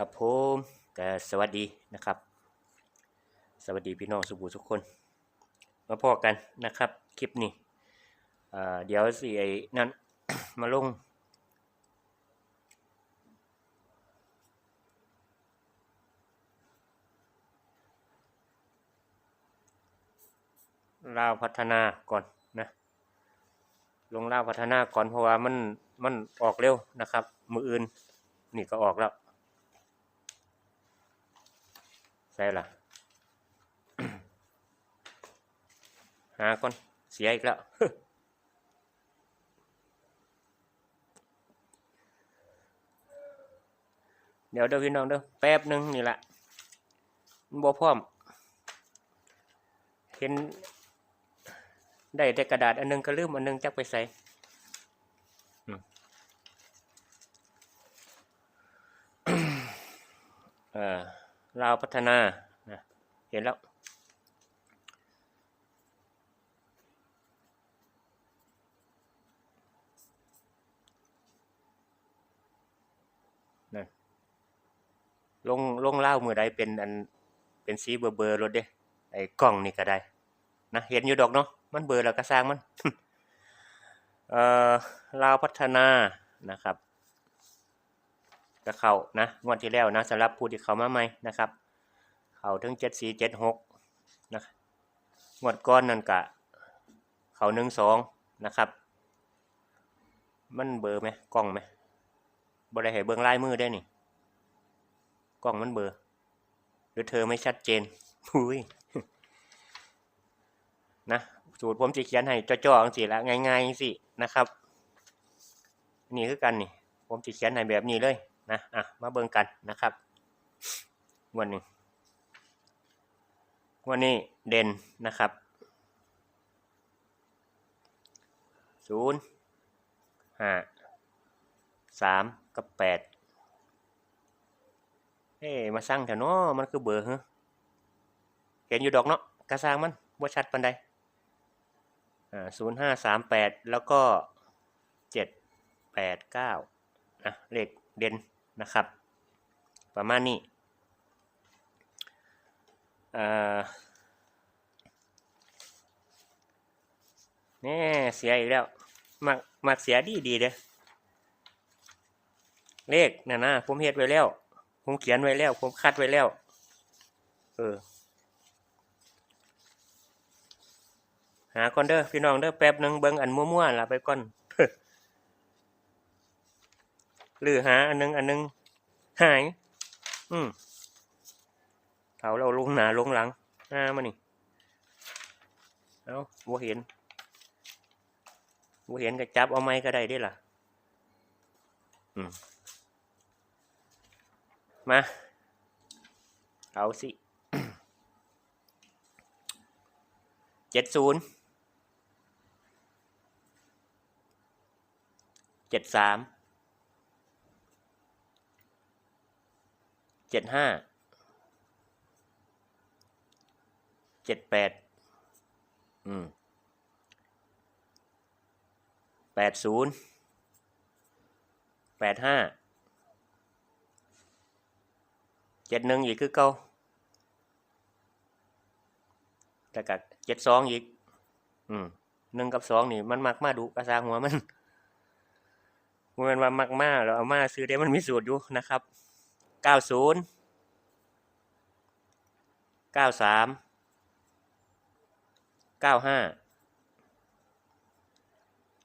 ครับผมก็สวัสดีนะครับ สวัสดีพี่น้องสุบูทุกคน มาพอกันนะครับ คลิปนี้เเดี๋ยวสิไอ้นั่นมาลงลาวพัฒนาก่อนนะลงลาวพัฒนาก่อนเพราะว่ามันมันออกเร็วนะครับ มืออื่นนี่ก็ออกแล้ว ใช่ล่ะหาก่อนเสียอีกแล้วเดี๋ยวเดี๋ยวพี่น้องเด้อแป๊บหนึ่งนี่แหละมันบ่พร้อม เห็น ได้แต่กระดาษอันหนึงก็ลืมอันหนึงจักไปใส่อืมเอ่อ ลาวพัฒนานะเห็นแล้วนั่นลงลงเล่ามือใดเป็นอันเป็นสีเบอร์เบอร์รถเด้ไอ้กล้องนี่ก็ได้นะเห็นอยู่ดอกเนาะมันเบอร์แล้วก็สร้างมันเอ่อลาวพัฒนานะครับ ก็เข้านะงวดที่แล้วนะสำหรับผู้ที่เข้ามาใหม่นะครับ เข้าถึงเจ็ดสี่เจ็ดหกนะงวดก้อนนั่นกะ เข้าหนึ่งสองนะครับ มันเบอร์ไหมกล้องไหมบ่ได้ให้เบิ่งลายมือได้นี่กล้องมันเบอร์หรือเธอไม่ชัดเจนอุ้ยนะสูตรผมจะเขียนให้จ่อๆจังสิละง่ายๆสินะครับ นี่คือกันนี่ ผมจะเขียนให้แบบนี้เลย นะอะมาเบิ่งกันนะครับวันนี้งวันนี้เด่นนะครับศูนย์ห้าสามกับแปดเอ๊ะมาสร้างแถวเนาะมันคือเบอร์เหรอเห็นอยู่ดอกเนาะกระซางมันบ่าชัดปานใดอ่าศูนย์ห้าสามแปดแล้วก็เจ็ดแปดเก้าอะเลขเด่น นะครับ ประมาณนี้อ่าแนี่เสียอีกแล้ว มักมักเสียดีดีเด้เลขน่ะนะผมเฮ็ดไว้แล้ว ผมเขียนไว้แล้ว ผมคัดไว้แล้ว เออ หาก่อนเด้อพี่น้องเด้อแป๊บหนึงเบิ่งอันมั่วๆล่ะไปก่อน หรือหาอันหนึงอันหนึงหาย อืมเขาเราลงหนาลงหลังหน้ามานี่เอาบ่เห็นบ่เห็นก็จับเอาไม้ก็ได้เด้ล่ะ อืมมา เอาสิเจ็ดศูนย์เจ็ดสาม เจ็ดห้าเจ็ดแปดอืมแปดศูนย์แปดห้าเจ็ดหนึ่งอีกคือเก่าแต่กับเจ็ดสองอีก อืมหนึ่งกับสองนี่มันมักมาดุกระซาหัวมันมันว่ามักมาเราเอามาซื้อได้มันมีสูตรอยู่นะครับ เก้าศูนย์เก้าสามเก้าห้า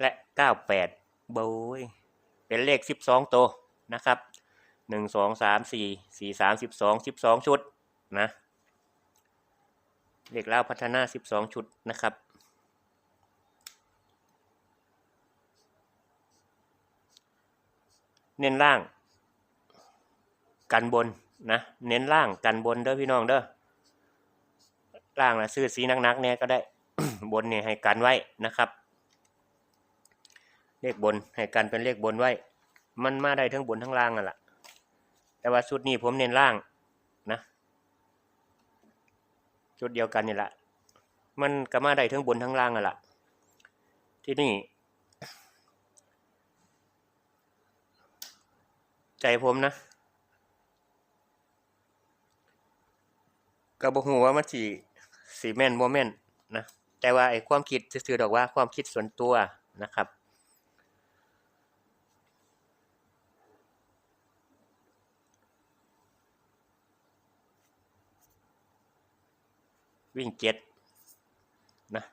และเก้าแปดโบยเป็นเลขสิบสองตัวนะครับหนึ่งสองสามสี่สี่สามสิบสองสิบสองชุดนะเลขเล่าพัฒนาสิบสองชุดนะครับเน้นล่าง กันบนนะเน้นล่างกันบนเด้อพี่น้องเด้อล่างนะซื้อสีนักๆเนี่ยก็ได้บนเนี่ยให้กันไว้นะครับ เลขบนให้กันเป็นเลขบนไว้ มันมาได้ทั้งบนทั้งล่างอะล่ะแต่ว่าชุดนี้ผมเน้นล่างนะชุดเดียวกันนี่แหละมันก็มาได้ทั้งบนทั้งล่างอะล่ะที่นี่ ใจผมนะ ก็บ่ฮู้ว่ามันสิสิแม่นบ่แม่นนะแต่ว่าไอ้ความคิดซื่อๆดอกว่าความคิดส่วนตัวนะครับวิ่งเจ็ดนะ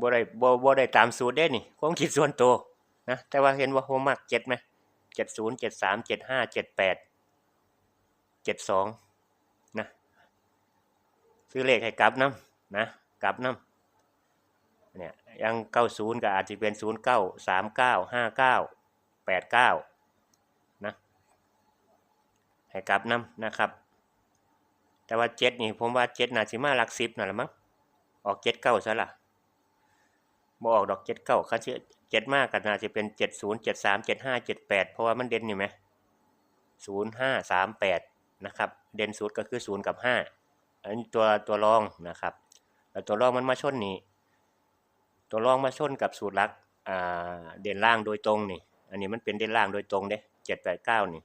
บ่ได้บ่บ่ได้ตามสูตรเด้นี่ความคิดส่วนตัวนะแต่ว่าเห็นว่าผมมักเจ็ดไหมเจ็ดศูนย์เจ็ดสามเจ็ดห้าเจ็ดแปดเจ็ดสอง ซื้อเลขให้กลับน้ำนะกลับน้ำเนี่ยยังเก้าศูนย์ก็อาจจะเป็นศูนย์เก้าสามเก้าห้าเก้าแปดเก้านะให้กลับน้ำนะครับ แต่ว่าเจ็ดนี่ผมว่าเจ็ดน่าสิมาหลักสิบนั่นแหละมั้งออกเจ็ดเก้าซะละบ่ออกดอกเจ็ดเก้าเขาชื่อเจ็ดมากก็น่าจะเป็นเจ็ดศูนย์เจ็ดสามเจ็ดห้าเจ็ดแปดเพราะว่ามันเด่นอยู่ไหมศูนย์ห้าสามแปดนะครับ เด่นสุดก็คือศูนย์กับห้า อันนี้ตัวตัวรองนะครับแล้วตัวรองมันมาชนนี่ตัวรองมาชนกับสูตรลักอ่าเด่นล่างโดยตรงนี่ อันนี้มันเป็นเด่นล่างโดยตรงเด้เจ็ดแปดเก้านี่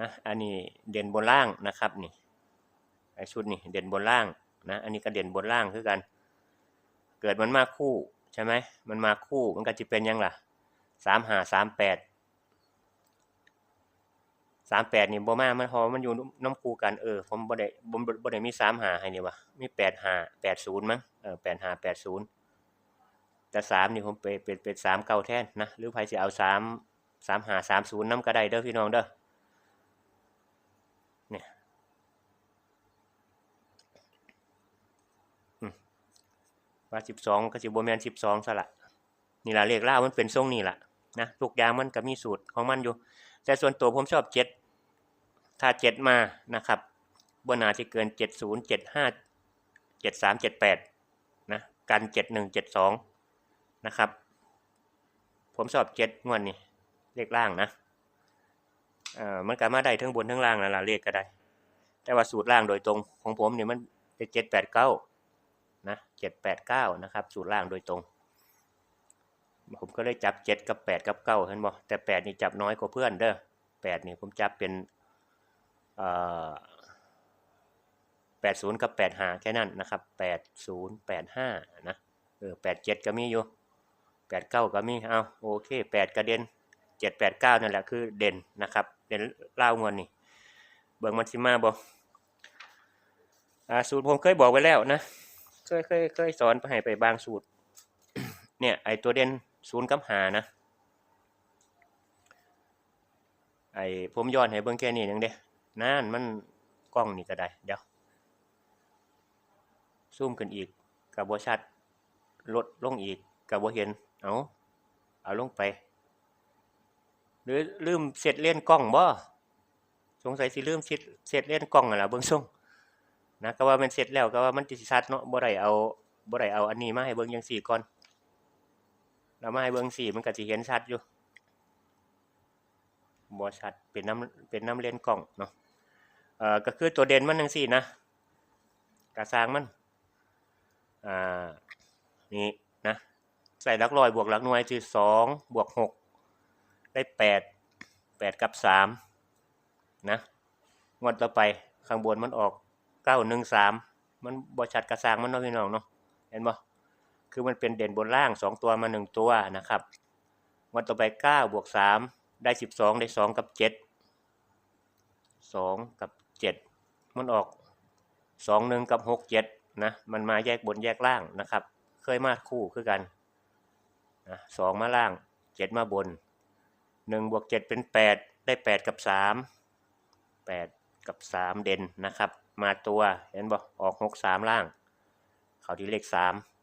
นะอันนี้เด่นบนล่างนะครับนี่ไอชุดนี่เด่นบนล่างนะอันนี้ก็เด่นบนล่างคือกัน เกิดมันมาคู่ใช่ไหมมันมาคู่มันก็จะเป็นยังล่ะสามหาสามแปด สามแปดนี่บ่มามันพอมันอยู่น้ำคู่กันเออผมบ่ได้บ่บ่บ่ได้มีสามหาให้นี่วะมีแปดหาแปดศูนย์มั้งเออแปดหาแปดศูนย์แต่สามนี่ผมเป็นเป็นเป็นสามเก้าแทนนะหรือใครจะเอาสามสามหาสามศูนย์น้ำก็ไดเด้อพี่น้องเด้อเนี่ยว่าสิบสองก็สิบโบแมนสิบสองซะละนี่ละเลขล่าวมันเป็นทรงนี่ละนะทุกอย่างมันก็มีสูตรของมันอยู่ แต่ส่วนตัวผมชอบเจ็ดถ้าเจ็ดมานะครับบนหนาจะเกินเจ็ดศูนย์เจ็ดห้าเจ็ดสามเจ็ดแปดนะกันเจ็ดหนึ่งเจ็ดสองนะครับ ผมชอบเจ็ดงวดนี่เลขล่างนะเอ่อมันก็มาได้ทั้งบนทั้งล่างนั่นล่ะเลขก็ได้ แต่ว่าสูตรล่างโดยตรงของผมเนี่ยมันเป็นเจ็ดแปดเก้านะเจ็ดแปดเก้านะครับ สูตรล่างโดยตรง ผมก็เลยจับเจ็ดกับแปดกับเก้าเห็นบ่แต่แปดนี่จับน้อยกว่าเพื่อนเด้อแปดนี่ผมจับเป็นแปดศูนย์กับแปดห้าแค่นั้นนะครับแปดศูนย์แปดห้านะเออแปดเจ็ดก็มีอยู่แปดเก้าก็มีเอาโอเคแปดกระเด็นเจ็ดแปดเก้านั่นแหละคือเด่นนะครับเด่นเล่างวนนี่เบิ่งมันสิมาบอ่าสูตรผมเคยบอกไว้แล้วนะ เคยเคยเคยสอนไปให้ไปบางสูตร เนี่ยไอตัวเด่น ศูนย์กับหานะ ไอผมย้อนให้เบิ่งแค่นี้หนึงเด้นั่นมันกล้องนี่ก็ได้ เดี๋ยว ซูมขึ้นอีกกับบ่ชัด ลดลงอีกกับบ่เห็น เอาเอาลงไป หรือลืมเสร็จเล่นกล้องบ่สงสัยสิลืมเสร็จเสร็จเล่นกล้องนั่นล่ะเบิ่งส่งนะก็ว่ามันเสร็จแล้วก็ว่ามันสิชัดเนาะบ่ได้เอาบ่ได้เอาอันนี้มาให้เบิ่งจังซี่ก่อน แล้วมาให้เบิ่งซี่มันก็สิเห็นชัดอยู่บ่ชัดเป็นน้ำเป็นน้ำเลนกล้องเนาะเอ่อก็คือตัวเด่นมันจังซี่นะกระสร้างมันอ่านี่นะใส่ลักร้อยบวกลักหน่วยคือสองบวกหกได้แปดแปดกับสามนะงวดต่อไปข้างบนมันออกเก้าหนึ่งสามมันบอชัดกระซางมันเนาะพี่น้องเนาะเห็นบ่ คือมันเป็นเด่นบนล่าง 2 ตัวมา 1 ตัวนะครับ วันต่อไป9บวก3ได้ 12 ได้ 2 กับ 7 2 กับ 7 มันออก 2 1 กับ 6 7 นะ มันมาแยกบนแยกล่างนะครับ เคยมาคู่คือกันนะ2มาล่าง 7 มาบน 1 บวก 7 เป็น 8 ได้ 8 กับ 3 8 กับ 3 เด่นนะครับ มาตัวเห็นบอกออก 6 3 ล่าง เขาที่เลข 3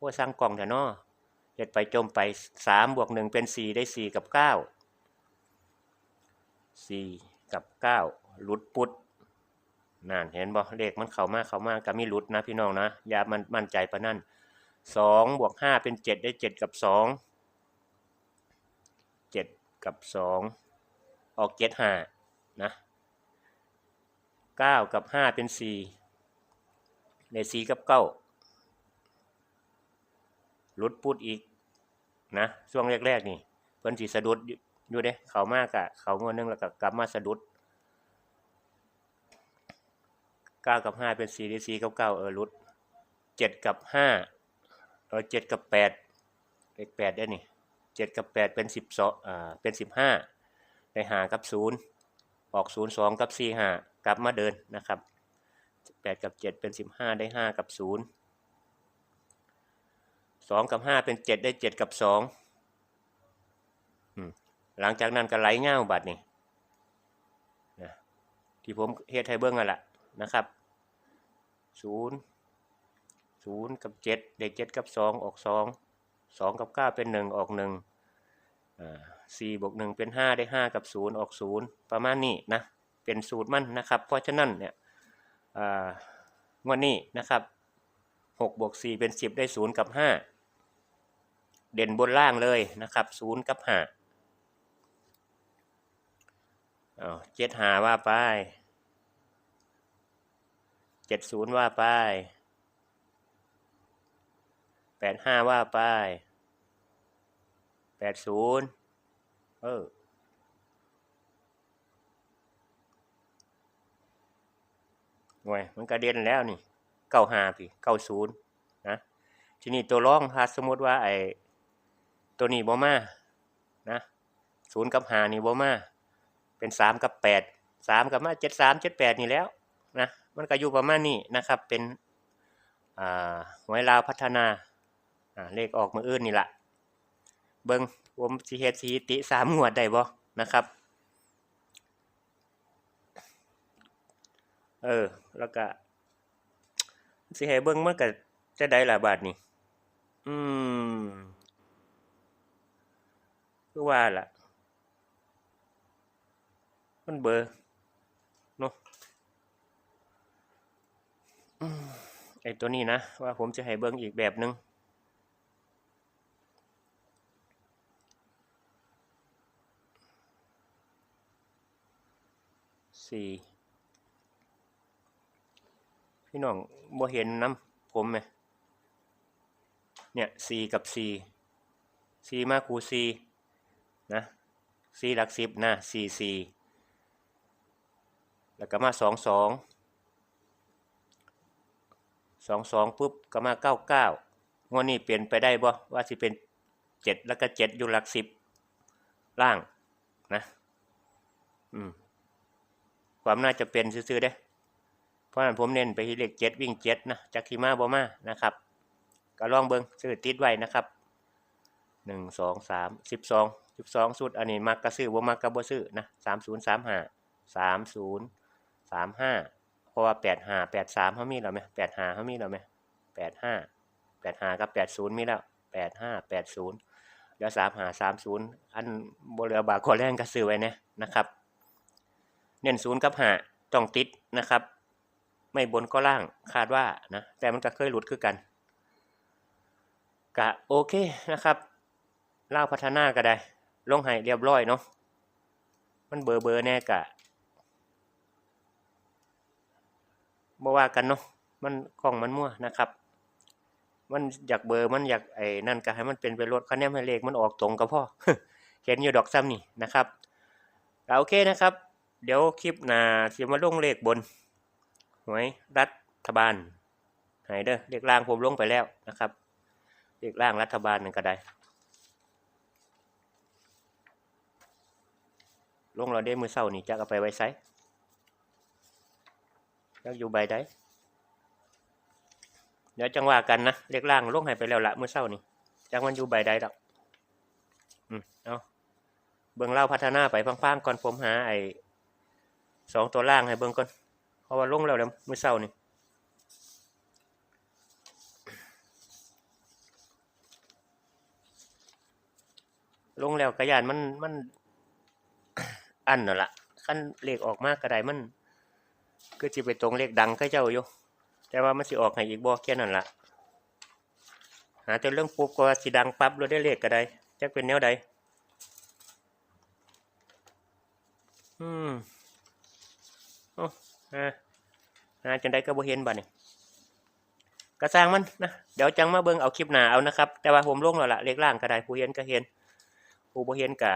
พวกสร้างกล่องเถอะเนอเห็ดไปจมไปสามบวกหนึ่งเป็นสี่ได้สี่กับเก้าสี่กับเก้าหลุดปุดนั่นเห็นบอกเลขมันเข่ามากเข่ามากก็มีหลุดนะพี่น้องนะอย่ามันมั่นใจปะนั่นสองบวกห้าเป็นเจ็ดได้เจ็ดกับสองเจ็ดกับสองออกเจ็ดห้านะเก้ากับห้าเป็นสี่ในสี่กับเก้า ลุดพูดอีกนะช่วงแรกๆนี่เพิ่นสีสะดุดอยู่เด้เขามากอะเขางวดนึงแล้วก็กลับมาสะดุดเก้ากับห้าเป็นสี่หรือสี่กับเก้าเออรุดเจ็ดกับห้าเออเจ็ดกับแปดเลขแปดได้นี่เจ็ดกับแปดเป็นสิบสองอ่าเป็นสิบห้าได้หากับศูนย์ออกศูนย์สองกับสี่หากลับมาเดินนะครับแปดกับเจ็ดเป็นสิบห้าได้ห้ากับศูนย์ สองกับห้าเป็นเจ็ดได้เจ็ดกับสองหลังจากนั้นก็ไหลเง่าบัดนี่นะที่ผมเฮ็ดให้เบิ้งอะล่ะนะครับศูนย์ศูนย์กับเจ็ดได้เจ็ดกับสองออกสองสองกับเก้าเป็นหนึ่งออกหนึ่งสี่บวกหนึ่งเป็นห้าได้ห้ากับศูนย์ออกศูนย์ประมาณนี้นะเป็นสูตรมั่นนะครับ เพราะฉะนั้นเนี่ยงวดนี้นะครับหกบวกสี่เป็นสิบได้ศูนย์กับห้า เด่นบนล่างเลยนะครับศูนย์กับห้าเจ็ดหาว่าไปเจ็ดศูนย์ว่าไปแปดห้าว่าไปแปดศูนย์เออหน่วยมันกระเด็นแล้วนี่เก้าหาพี่เก้าศูนย์นะ ทีนี้ตัวร่องถ้าสมมติว่าไอ ตัวนี้บ่มานะศูนย์กับหานี่บ่มาเป็นสามกับแปดสามกับมาเจ็ดสามเจ็ดแปดนี่แล้วนะมันก็อยู่ประมาณนี้นะครับ เป็นหวยลาวพัฒนาเลขออกมืออื่นนี่แหละเบิงผมสิเฮ็ดสถิติสามงวดได้บ่นะครับ เออ แล้วก็สิให้เบิงมันก็จะได้หลายบาทนี่อืม คือว่าล่ะ มันเบอร์เนาะไอ้ตัวนี้นะ ว่าผมจะให้เบิ่งอีกแบบหนึงสี่พี่น้องบ่เห็นน้ำผมไหมเนี่ยสี่กับสี่สี่มาคูสี่ นะสี่หลักสิบนะสี่สี่แล้วก็มาสองสองสองสองปุ๊บก็มาเก้าเก้างวดนี้เปลี่ยนไปได้บ่ว่าสิเป็นเจ็ดแล้วก็เจ็ดอยู่หลักสิบล่างนะอืมความน่าจะเป็นซื่อๆเด้เพราะนั้นผมเน้นไปที่เลขเจ็ดวิ่งเจ็ดนะจากขีมาบอมานะครับ ก็ลองเบิ้งซื้อติดไว้นะครับหนึ่งสองสามสิบสอง สิบสองสุดอันนี้มักกระซื้อบ่มักกระบ่ซื้อนะสามศูนย์สามห้าสามศูนย์สามห้าเพราะว่าแปดห้าแปดสามเขามีแล้วไหมแปดห้าเขามีแล้วไหมแปดห้าแปดห้ากับแปดศูนย์มีแล้วแปดห้าแปดศูนย์แล้วสามห้าสามศูนย์อันบริบาขอแรงกระซื้อไว้นะนะครับ เน้นศูนย์กับห้าต้องติดนะครับ ไม่บนก็ล่างคาดว่านะแต่มันก็เคยหลุดคือกันกะโอเคนะครับเล่าพัฒนาก็ได้ ลงให้เรียบร้อยเนาะมันเบอร์เบอร์แน่กะบ่ว่ากันเนาะมันกล้องมันมั่วนะครับ มันอยากเบอร์มันอยากไอ้นั่นก็ให้มันเป็นไปรถคะแนนให้เลขมันออกตรงก็พอเห็นอยู่ดอกซ้ำนี่นะครับโอเคนะครับ เดี๋ยวคลิปหน้าสิมาลงเลขบนหวยรัฐบาลหายเด้อเรียกล่างผมลงไปแล้วนะครับเรียกล่างรัฐบาลนั่นก็ได้ ลงเราได้มือเศร้านี่จะเอาไปไว้ไซจักอยู่ใบใดเดี๋ยวจังว่ากันนะเรียกล่างลงให้ไปแล้วละมือเศร้านี่จังมันอยู่ใบใดดอกอืมเอาเบิ่งเล่าพัฒนาไปพังๆก่อนผมหาไอ้สองตัวล่างให้เบิ่งก่อนเพราะว่าลงแล้วแล้วมือเช้านี่ลงแล้วกระยานมันมัน อันนั่นละคันเลขออกมากกระไดมันก็สิไปตรงเลขดังเขาเจ้าอยู่แต่ว่ามันสิออกให้อีกบ่แค่นั้นละหาแต่เรื่องปุ๊บก็ว่าสิดังปั๊บเราได้เลขกระไดจักเป็นแนวใดอืมโอ้อ่าอ่าจังได้ก็บ่เห็นบัดนี่กระสร้างมันนะเดี๋ยวจังมาเบิ่งเอาคลิปหนาเอานะครับ แต่ว่าผมลงแล้วล่ะเลขล่างก็ได้ผู้เห็นก็เห็นผู้บ่เห็นก็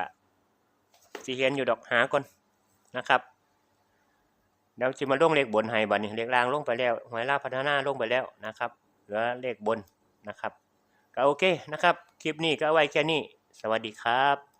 สิเห็นอยู่ดอกหาก่อนนะครับเดี๋ยวจะมาลงเลขบนให้บัดนี้เลขล่างลงไปแล้วหวยลาพัฒนาลงไปแล้วนะครับเหลือเลขบนนะครับ ก็โอเคนะครับ คลิปนี้ก็ไว้แค่นี้ สวัสดีครับ